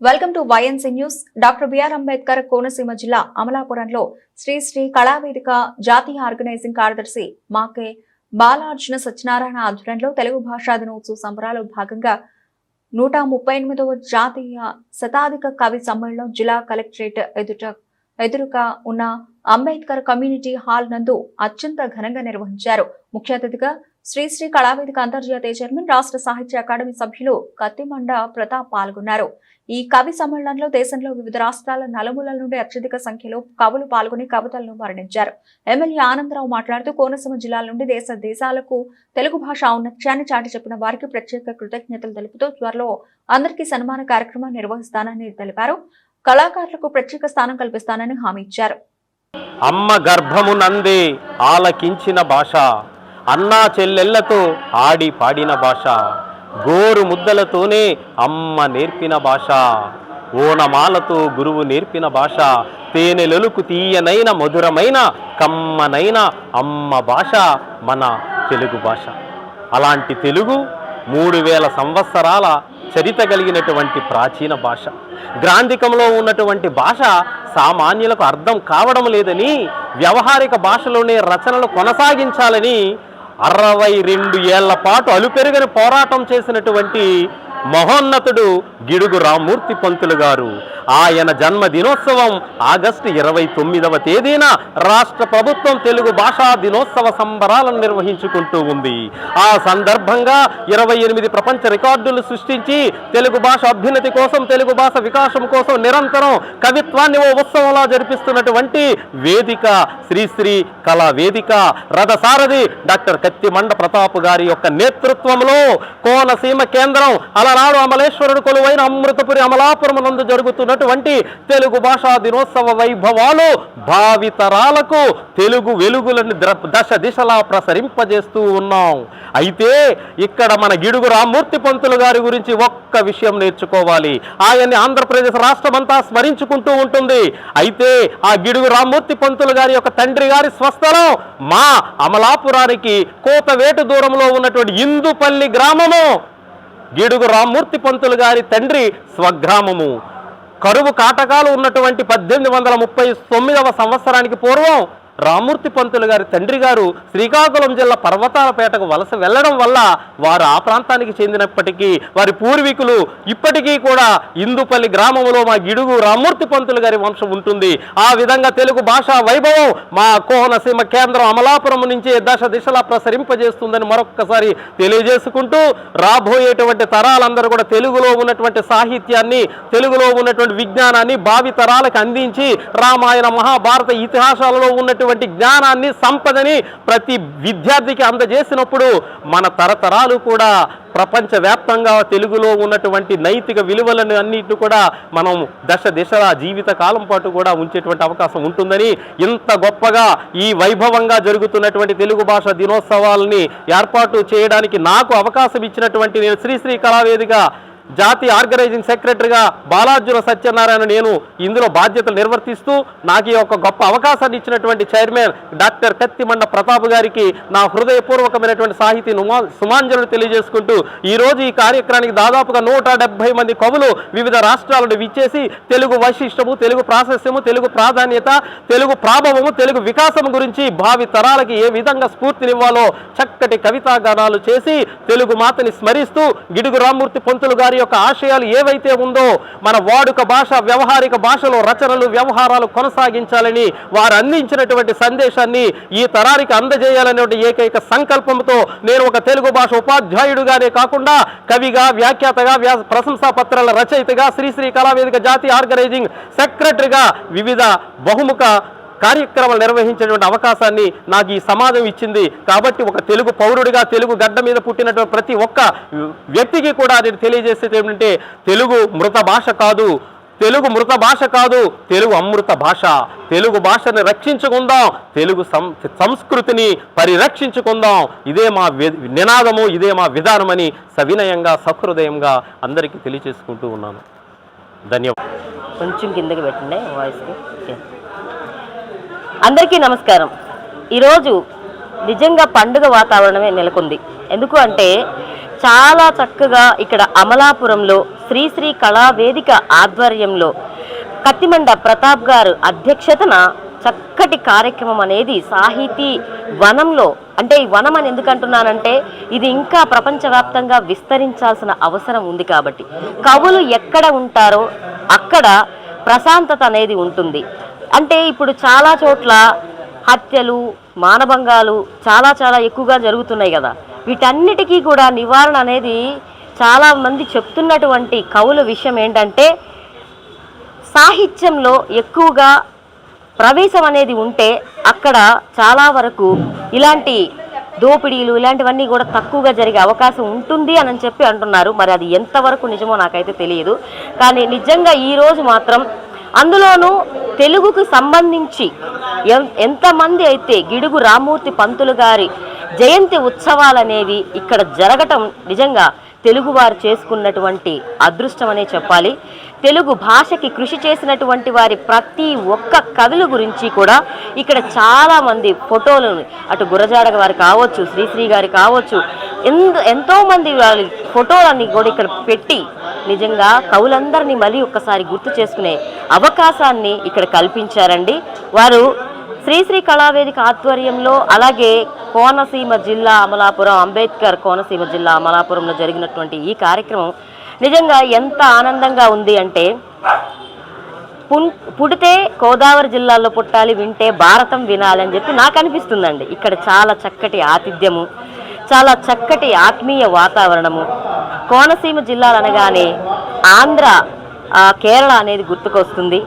Welcome to YNC news. Doctor BR Ambedkar Konaseema జిల్లా అమలాపురంలో శ్రీ శ్రీ కళావేదిక జాతీయ ఆర్గనైజింగ్ కార్యదర్శి మాకే బాలార్జున సత్యనారాయణ ఆధ్వర్యంలో తెలుగు భాషా దినోత్సవ సంబరాలు భాగంగా నూట ముప్పై ఎనిమిదవ జాతీయ శతాధిక కవి సమ్మేళనం జిల్లా కలెక్టరేట్ ఎదుట ఎదురుగా ఉన్న అంబేద్కర్ కమ్యూనిటీ హాల్ నందు అత్యంత ఘనంగా నిర్వహించారు. ముఖ్య అతిథిగా శ్రీ శ్రీ కళావేదిక అంతర్జాతీయ చైర్మన్ రాష్ట్ర సాహిత్య అకాడమీ సభ్యులు కత్తిమండ ప్రతాప్ పాల్గొన్నారు. ఈ కవి సమ్మేళనంలో దేశంలో వివిధ రాష్ట్రాల నలుమూలల నుండి అత్యధిక సంఖ్యలో కవులు పాల్గొని కవితలను వర్ణించారు ఎమ్మెల్యే ఆనందరావు మాట్లాడుతూ కోనసీమ జిల్లాల నుండి దేశ దేశాలకు తెలుగు భాష ఔన్నత్యాన్ని చాటి చెప్పిన వారికి ప్రత్యేక కృతజ్ఞతలు తెలుపుతూ త్వరలో అందరికీ సన్మాన కార్యక్రమం నిర్వహిస్తానని తెలిపారు. కళాకారులకు ప్రత్యేక స్థానం కల్పిస్తానని హామీ ఇచ్చారు. అమ్మ గర్భమునందే ఆలకించిన భాష అన్నా చెల్లెళ్ళతో ఆడి పాడిన భాష గోరు ముద్దలతోనే అమ్మ నేర్పిన భాష ఓనమాలతో గురువు నేర్పిన భాష తేనెలొలుకు తీయనైన మధురమైన కమ్మనైన అమ్మ భాష మన తెలుగు భాష. అలాంటి తెలుగు మూడు వేల సంవత్సరాల చరిత కలిగినటువంటి ప్రాచీన భాష. గ్రాంధికంలో ఉన్నటువంటి భాష సామాన్యులకు అర్థం కావడం లేదని వ్యవహారిక భాషలోనే రచనలు కొనసాగించాలని అరవై రెండు ఏళ్ళ పాటు అలుపెరుగని పోరాటం చేసినటువంటి మహోన్నతుడు గిడుగు రామ్మూర్తి పంతులు గారు. ఆయన జన్మ దినోత్సవం ఆగస్టు ఇరవై తొమ్మిదవ తేదీన రాష్ట్ర ప్రభుత్వం తెలుగు భాషా దినోత్సవ సంబరాలను నిర్వహించుకుంటూ ఉంది. ఆ సందర్భంగా ఇరవై ఎనిమిది ప్రపంచ రికార్డులు సృష్టించి తెలుగు భాష అభ్యున్నతి కోసం తెలుగు భాష వికాసం కోసం నిరంతరం కవిత్వాన్ని ఓ ఉత్సవంలా జరిపిస్తున్నటువంటి వేదిక శ్రీశ్రీ కళా వేదిక. రథసారథి డాక్టర్ కత్తిమండ ప్రతాప్ గారి యొక్క నేతృత్వంలో కోనసీమ కేంద్రం ఆనాడు అమలేశ్వరుడు కొలువైన అమృతపురి అమలాపురమునందు జరుగుతున్నటువంటి తెలుగు భాషా దినోత్సవ వైభవాలు భావితరాలకు తెలుగు వెలుగులను దశ దిశలా ప్రసరింపజేస్తూ ఉన్నాం. అయితే ఇక్కడ మన గిడుగు రామ్మూర్తి పంతులు గారి గురించి ఒక్క విషయం నేర్చుకోవాలి. ఆయన్ని ఆంధ్రప్రదేశ్ రాష్ట్రమంతా స్మరించుకుంటూ ఉంటుంది. అయితే ఆ గిడుగు రామ్మూర్తి పంతులు గారి యొక్క తండ్రి గారి స్వస్థలం మా అమలాపురానికి కోతవేటు దూరంలో ఉన్నటువంటి ఇందుపల్లి గ్రామము. గిడుగు రామ్మూర్తి పంతులు గారి తండ్రి స్వగ్రామము. కరువు కాటకాలు ఉన్నటువంటి పద్దెనిమిది వందల ముప్పై తొమ్మిదవ సంవత్సరానికి పూర్వం రామూర్తి పంతులు గారి తండ్రి గారు శ్రీకాకుళం జిల్లా పర్వతాలపేటకు వలస వెళ్ళడం వల్ల వారు ఆ ప్రాంతానికి చెందినప్పటికీ వారి పూర్వీకులు ఇప్పటికీ కూడా ఇందుపల్లి గ్రామంలో మా గిడుగు రామ్మూర్తి పంతులు గారి వంశం ఉంటుంది. ఆ విధంగా తెలుగు భాషా వైభవం మా కోనసీమ కేంద్రం అమలాపురం నుంచి దశ దిశలా ప్రసరింపజేస్తుందని మరొక్కసారి తెలియజేసుకుంటూ రాబోయేటువంటి తరాలందరూ కూడా తెలుగులో ఉన్నటువంటి సాహిత్యాన్ని తెలుగులో ఉన్నటువంటి విజ్ఞానాన్ని భావి తరాలకు అందించి రామాయణ మహాభారత ఇతిహాసాలలో ఉన్నటువంటి జ్ఞానాన్ని సంపదని ప్రతి విద్యార్థికి అందజేసినప్పుడు మన తరతరాలు కూడా ప్రపంచవ్యాప్తంగా తెలుగులో ఉన్నటువంటి నైతిక విలువలను అన్నిటి కూడా మనం దశ దిశల జీవిత కాలం పాటు కూడా ఉంచేటువంటి అవకాశం ఉంటుందని ఇంత గొప్పగా ఈ వైభవంగా జరుగుతున్నటువంటి తెలుగు భాష దినోత్సవాలని ఏర్పాటు చేయడానికి నాకు అవకాశం ఇచ్చినటువంటి నేను శ్రీశ్రీ కళావేదిగా జాతీయ ఆర్గనైజింగ్ సెక్రటరీగా బాలార్జున సత్యనారాయణ నేను ఇందులో బాధ్యతలు నిర్వర్తిస్తూ నాకు ఈ యొక్క గొప్ప అవకాశాన్ని ఇచ్చినటువంటి చైర్మన్ డాక్టర్ కత్తిమండ ప్రతాప్ గారికి నా హృదయపూర్వకమైనటువంటి సాహితీ సుమాంజనులు సుమాంజలు తెలియజేసుకుంటూ ఈ రోజు ఈ కార్యక్రమానికి దాదాపుగా నూట మంది కవులు వివిధ రాష్ట్రాలను విచ్చేసి తెలుగు వైశిష్టము తెలుగు ప్రాశస్యము తెలుగు ప్రాధాన్యత తెలుగు ప్రాభవము తెలుగు వికాసం గురించి భావి తరాలకి ఏ విధంగా స్ఫూర్తినివ్వాలో చక్కటి కవితా గానాలు చేసి తెలుగు మాతని స్మరిస్తూ గిడుగు రామ్మూర్తి పంతులు గారి యొక్క ఆశయాలు ఏవైతే ఉందో మన వాడుక భాష వ్యవహారిక భాషలో రచనలు వ్యవహారాలు కొనసాగించాలని వారు అందించినటువంటి సందేశాన్ని ఈ తరానికి అందజేయాలనే ఏకైక సంకల్పంతో నేను ఒక తెలుగు భాష ఉపాధ్యాయుడుగానే కాకుండా కవిగా వ్యాఖ్యాతగా వ్యా ప్రశంసా పత్రాల రచయితగా శ్రీశ్రీ కళావేదిక జాతీయ ఆర్గనైజింగ్ సెక్రటరీగా వివిధ బహుముఖ కార్యక్రమాలు నిర్వహించేటువంటి అవకాశాన్ని నాకు ఈ సమాజం ఇచ్చింది. కాబట్టి ఒక తెలుగు పౌరుడిగా తెలుగు గడ్డ మీద పుట్టినటువంటి ప్రతి ఒక్క వ్యక్తికి కూడా నేను తెలియజేసేది ఏమిటంటే తెలుగు మృత భాష కాదు. తెలుగు మృత భాష కాదు తెలుగు అమృత భాష. తెలుగు భాషని రక్షించుకుందాం తెలుగు సం సంస్కృతిని పరిరక్షించుకుందాం. ఇదే మా వి- నినాదము ఇదే మా విధానమని సవినయంగా సహృదయంగా అందరికీ తెలియజేసుకుంటూ ఉన్నాను. ధన్యవాదాలు కొంచెం కిందకి పెట్టండి వాయిస్కి అందరికీ నమస్కారం. ఈరోజు నిజంగా పండుగ వాతావరణమే నెలకొంది. ఎందుకు అంటే చాలా చక్కగా ఇక్కడ అమలాపురంలో శ్రీశ్రీ కళావేదిక ఆధ్వర్యంలో కత్తిమండ ప్రతాప్ గారు అధ్యక్షతన చక్కటి కార్యక్రమం అనేది సాహితీ వనంలో అంటే ఈ వనం అని ఎందుకు అంటున్నానంటే ఇది ఇంకా ప్రపంచవ్యాప్తంగా విస్తరించాల్సిన అవసరం ఉంది కాబట్టి. కవులు ఎక్కడ ఉంటారో అక్కడ ప్రశాంతత అనేది ఉంటుంది. అంటే ఇప్పుడు చాలా చోట్ల హత్యలు మానభంగాలు చాలా చాలా ఎక్కువగా జరుగుతున్నాయి కదా. వీటన్నిటికీ కూడా నివారణ అనేది చాలామంది చెప్తున్నటువంటి కవుల విషయం ఏంటంటే సాహిత్యంలో ఎక్కువగా ప్రవేశం అనేది ఉంటే అక్కడ చాలా వరకు ఇలాంటి దోపిడీలు ఇలాంటివన్నీ కూడా తక్కువగా జరిగే అవకాశం ఉంటుంది అని చెప్పి అంటున్నారు. మరి అది ఎంతవరకు నిజమో నాకైతే తెలియదు. కానీ నిజంగా ఈరోజు మాత్రం అందులోనూ తెలుగుకు సంబంధించి ఎంతమంది అయితే గిడుగు రామూర్తి పంతులు గారి జయంతి ఉత్సవాలనేవి ఇక్కడ జరగటం నిజంగా తెలుగువారు చేసుకున్నటువంటి అదృష్టం అనే చెప్పాలి. తెలుగు భాషకి కృషి చేసినటువంటి వారి ప్రతి ఒక్క కవుల గురించి కూడా ఇక్కడ చాలామంది ఫోటోలను అటు గురజాడ వారు కావచ్చు శ్రీశ్రీ గారు కావచ్చు ఎంతో ఎంతోమంది వారి వాళ్ళ ఫోటోలన్నీ కూడా ఇక్కడ పెట్టి నిజంగా కవులందరినీ మళ్ళీ ఒక్కసారి గుర్తు చేసుకునే అవకాశాన్ని ఇక్కడ కల్పించారండి. వారు శ్రీశ్రీ కళావేదిక ఆధ్వర్యంలో అలాగే కోనసీమ జిల్లా అమలాపురం అంబేద్కర్ కోనసీమ జిల్లా అమలాపురంలో జరిగినటువంటి ఈ కార్యక్రమం నిజంగా ఎంత ఆనందంగా ఉంది అంటే పుడితే గోదావరి జిల్లాలో పుట్టాలి వింటే భారతం వినాలి అని చెప్పి నాకు అనిపిస్తుందండి. ఇక్కడ చాలా చక్కటి ఆతిథ్యము చాలా చక్కటి ఆత్మీయ వాతావరణము. కోనసీమ జిల్లాలు అనగానే ఆంధ్ర కేరళ అనేది గుర్తుకొస్తుంది.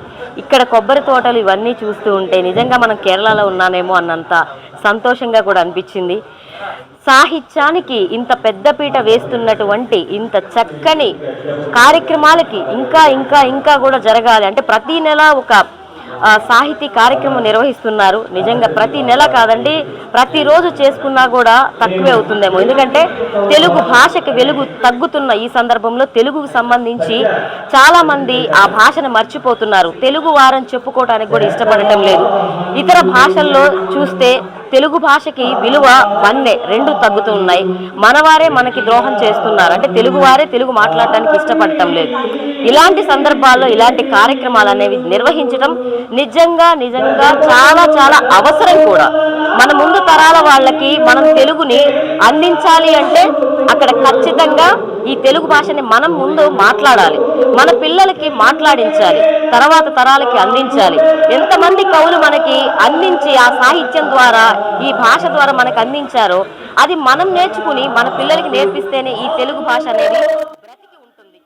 ఇక్కడ కొబ్బరి తోటలు ఇవన్నీ చూస్తూ ఉంటే నిజంగా మనం కేరళలో ఉన్నానేమో అన్నంత సంతోషంగా కూడా అనిపించింది. సాహిత్యానికి ఇంత పెద్దపీట వేస్తున్నటువంటి ఇంత చక్కని కార్యక్రమాలకి ఇంకా ఇంకా ఇంకా కూడా జరగాలి. అంటే ప్రతి నెల ఒక సాహితీ కార్యక్రమం నిర్వహిస్తున్నారు. నిజంగా ప్రతి నెల కాదండి ప్రతిరోజు చేసుకున్నా కూడా తక్కువే అవుతుందేమో. ఎందుకంటే తెలుగు భాషకి వెలుగు తగ్గుతున్న ఈ సందర్భంలో తెలుగుకు సంబంధించి చాలామంది ఆ భాషను మర్చిపోతున్నారు. తెలుగు వారని చెప్పుకోవడానికి కూడా ఇష్టపడటం లేదు. ఇతర భాషల్లో చూస్తే తెలుగు భాషకి విలువ వన్నే రెండు తగ్గుతూ ఉన్నాయి. మనవారే మనకి ద్రోహం చేస్తున్నారు. అంటే తెలుగు వారే తెలుగు మాట్లాడటానికి ఇష్టపడటం లేదు. ఇలాంటి సందర్భాల్లో ఇలాంటి కార్యక్రమాలు అనేవి నిర్వహించడం నిజంగా నిజంగా చాలా చాలా అవసరం కూడా. మన ముందు తరాల వాళ్ళకి మనం తెలుగుని అందించాలి అంటే అక్కడ ఖచ్చితంగా ఈ తెలుగు భాషని మనం ముందు మాట్లాడాలి. మన పిల్లలకి మాట్లాడించాలి. తర్వాత తరాలకి అందించాలి. ఎంతమంది కవులు మనకి అందించి ఆ సాహిత్యం ద్వారా ఈ భాష ద్వారా మనకు అందించారో అది మనం నేర్చుకుని మన పిల్లలకి నేర్పిస్తేనే ఈ తెలుగు భాష అనేది బ్రతికి ఉంటుంది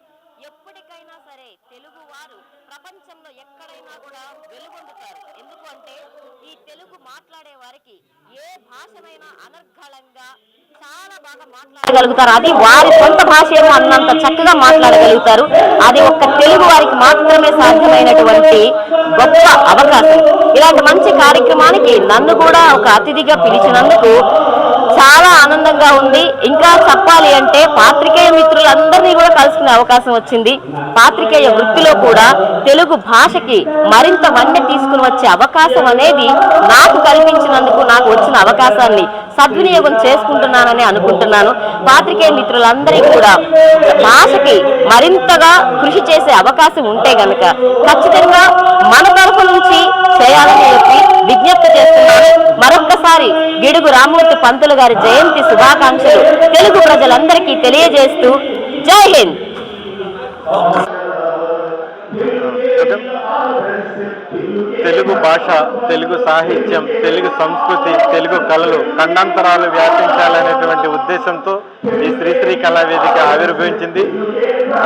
ఎప్పటికైనా సరే తెలుగు వారు ప్రపంచంలో ఎక్కడైనా కూడా వెలుగొందుతారు ఎందుకు అంటే ఈ తెలుగు మాట్లాడే వారికి ఏ భాషనైనా అనర్గళంగా చాలా బాగా మాట్లాడగలుగుతారు. అది వారి సొంత భాష ఏమో అన్నంత చక్కగా మాట్లాడగలుగుతారు. అది ఒక్క తెలుగు వారికి మాత్రమే సాధ్యమైనటువంటి గొప్ప అవకాశం. ఇలాంటి మంచి కార్యక్రమానికి నన్ను కూడా ఒక అతిథిగా పిలిచినందుకు చాలా ఆనందంగా ఉంది. ఇంకా చెప్పాలి అంటే పాత్రికేయ మిత్రులందరినీ కూడా కలుసుకునే అవకాశం వచ్చింది. పాత్రికేయ వృత్తిలో కూడా తెలుగు భాషకి మరింత వన్నె తీసుకుని వచ్చే అవకాశం అనేది నాకు కల్పించినందుకు నాకు వచ్చిన అవకాశాన్ని సద్వినియోగం చేసుకుంటున్నానని అనుకుంటున్నాను. పాత్రికేయ మిత్రులందరికీ కూడా భాషకి మరింతగా కృషి చేసే అవకాశం ఉంటే గనక ఖచ్చితంగా మన తరఫు నుంచి చేయాలని చెప్పి విజ్ఞప్తి చేస్తున్నాను మరొక్కసారి గిడుగు రామూర్తి పంతులు గారి జయంతి శుభాకాంక్షలు తెలుగు ప్రజలందరికీ తెలియజేస్తూ జై హింద్. తెలుగు భాష తెలుగు సాహిత్యం తెలుగు సంస్కృతి తెలుగు కళలు ఖండాంతరాలు వ్యాపించాలనేటువంటి ఉద్దేశంతో ఈ శ్రీశ్రీ కళావేదిక ఆవిర్భవించింది.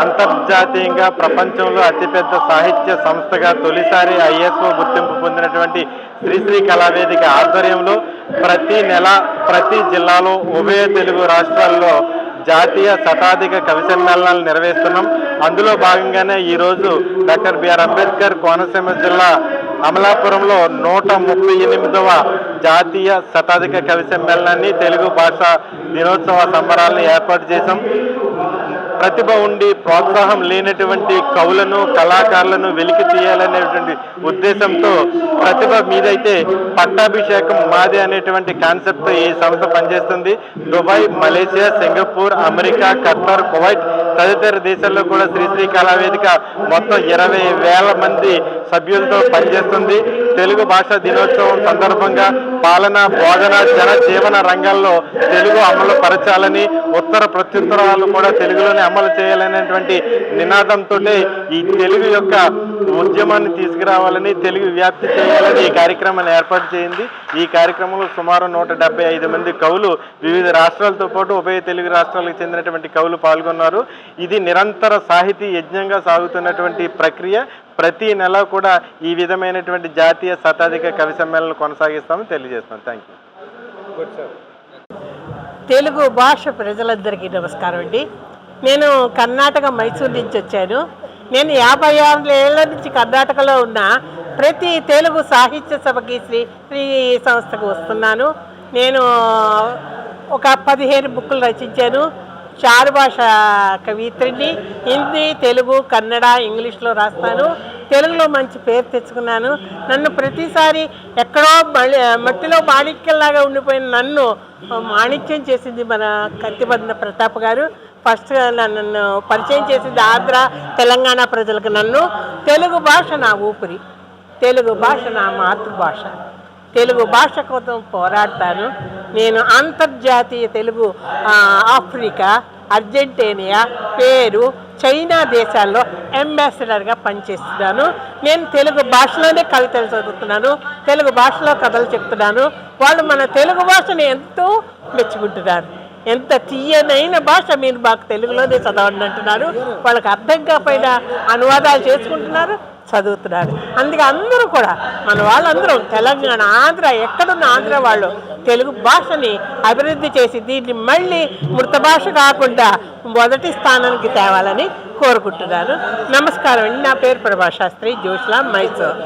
అంతర్జాతీయంగా ప్రపంచంలో అతిపెద్ద సాహిత్య సంస్థగా తొలిసారి ఐఎస్ఓ గుర్తింపు పొందినటువంటి శ్రీశ్రీ కళావేదిక ఆధ్వర్యంలో ప్రతి నెల ప్రతి జిల్లాలో ఉభయ తెలుగు రాష్ట్రాల్లో జాతీయ శతాధిక కవి సమ్మేళనాలు నిర్వహిస్తున్నాం. అందులో భాగంగానే ఈరోజు డాక్టర్ బిఆర్ అంబేద్కర్ కోనసీమ జిల్లా అమలాపురంలో నూట ముప్పై ఎనిమిదవ జాతీయ శతాధిక కవి సమ్మేళనాన్ని తెలుగు భాష దినోత్సవ సంబరాలను ఏర్పాటు చేశాం. ప్రతిభ ఉండి ప్రోత్సాహం లేనటువంటి కవులను కళాకారులను వెలికి తీయాలనేటువంటి ఉద్దేశంతో ప్రతిభ మీదైతే పట్టాభిషేకం మాది అనేటువంటి కాన్సెప్ట్తో ఈ సంస్థ పనిచేస్తుంది. Dubai Malaysia Singapore America Qatar Kuwait తదితర దేశాల్లో కూడా శ్రీశ్రీ కళావేదిక మొత్తం ఇరవై వేల మంది సభ్యులతో పనిచేస్తుంది. తెలుగు భాషా దినోత్సవం సందర్భంగా పాలన బోధన జన జీవన రంగాల్లో తెలుగు అమలు పరచాలని ఉత్తర ప్రత్యుత్తరాలు కూడా తెలుగులోనే అమలు చేయాలనేటువంటి నినాదంతో ఈ తెలుగు యొక్క ఉద్యమాన్ని తీసుకురావాలని తెలుగు వ్యాప్తి చేయాలని ఈ కార్యక్రమాన్ని ఏర్పాటు చేయింది. ఈ కార్యక్రమంలో సుమారు నూట ఐదు మంది కవులు వివిధ రాష్ట్రాలతో పాటు ఉభయ తెలుగు రాష్ట్రాలకు చెందినటువంటి కవులు పాల్గొన్నారు. ఇది నిరంతర సాహితీ యజ్ఞంగా సాగుతున్నటువంటి ప్రక్రియ. ప్రతి నెల కూడా ఈ విధమైనటువంటి జాతీయ శతాధిక కవి సమ్మేళనం కొనసాగిస్తామని తెలియజేస్తున్నాం. థ్యాంక్ యూ తెలుగు భాష ప్రజలందరికీ నమస్కారం అండి. నేను కర్ణాటక మైసూర్ నుంచి వచ్చాను. నేను యాభై ఆరు ఏళ్ళ నుంచి కర్ణాటకలో ఉన్న ప్రతి తెలుగు సాహిత్య సభకి శ్రీ శ్రీ సంస్థకు వస్తున్నాను. నేను ఒక పదిహేను బుక్కులు రచించాను. చారు భాష కవిత్రిని హిందీ తెలుగు కన్నడ ఇంగ్లీష్లో రాస్తాను. తెలుగులో మంచి పేరు తెచ్చుకున్నాను. నన్ను ప్రతిసారి ఎక్కడో మట్టిలో మాణిక్యంలాగా ఉండిపోయిన నన్ను మాణిక్యం చేసింది మన కత్తిబంద ప్రతాప్ గారు ఫస్ట్ నన్ను పరిచయం చేసింది ఆంధ్ర తెలంగాణ ప్రజలకు నన్ను. తెలుగు భాష నా ఊపిరి. తెలుగు భాష నా మాతృభాష. తెలుగు భాష కోసం పోరాడతాను. నేను అంతర్జాతీయ తెలుగు ఆఫ్రికా అర్జెంటీనియా పేరు చైనా దేశాల్లో అంబాసిడర్గా పనిచేస్తున్నాను. నేను తెలుగు భాషలోనే కవితలు చదువుతున్నాను. తెలుగు భాషలో కథలు చెప్తున్నాను. వాళ్ళు మన తెలుగు భాషను ఎంతో మెచ్చుకుంటున్నారు. ఎంత తీయనైన భాష మీరు మాకు తెలుగులోనే చదవండి అంటున్నారు. వాళ్ళకి అర్థం కాకపోయినా అనువాదాలు చేసుకుంటున్నారు చదువుతున్నారు. అందుకే అందరూ కూడా మన వాళ్ళందరూ తెలంగాణ ఆంధ్ర ఎక్కడున్న ఆంధ్ర వాళ్ళు తెలుగు భాషని అభివృద్ధి చేసి దీన్ని మళ్ళీ మృత భాష కాకుండా మొదటి స్థానానికి తేవాలని కోరుకుంటున్నాను. నమస్కారం అండి. నా పేరు ప్రభాశాస్త్రి జోష్లా మైసూర్.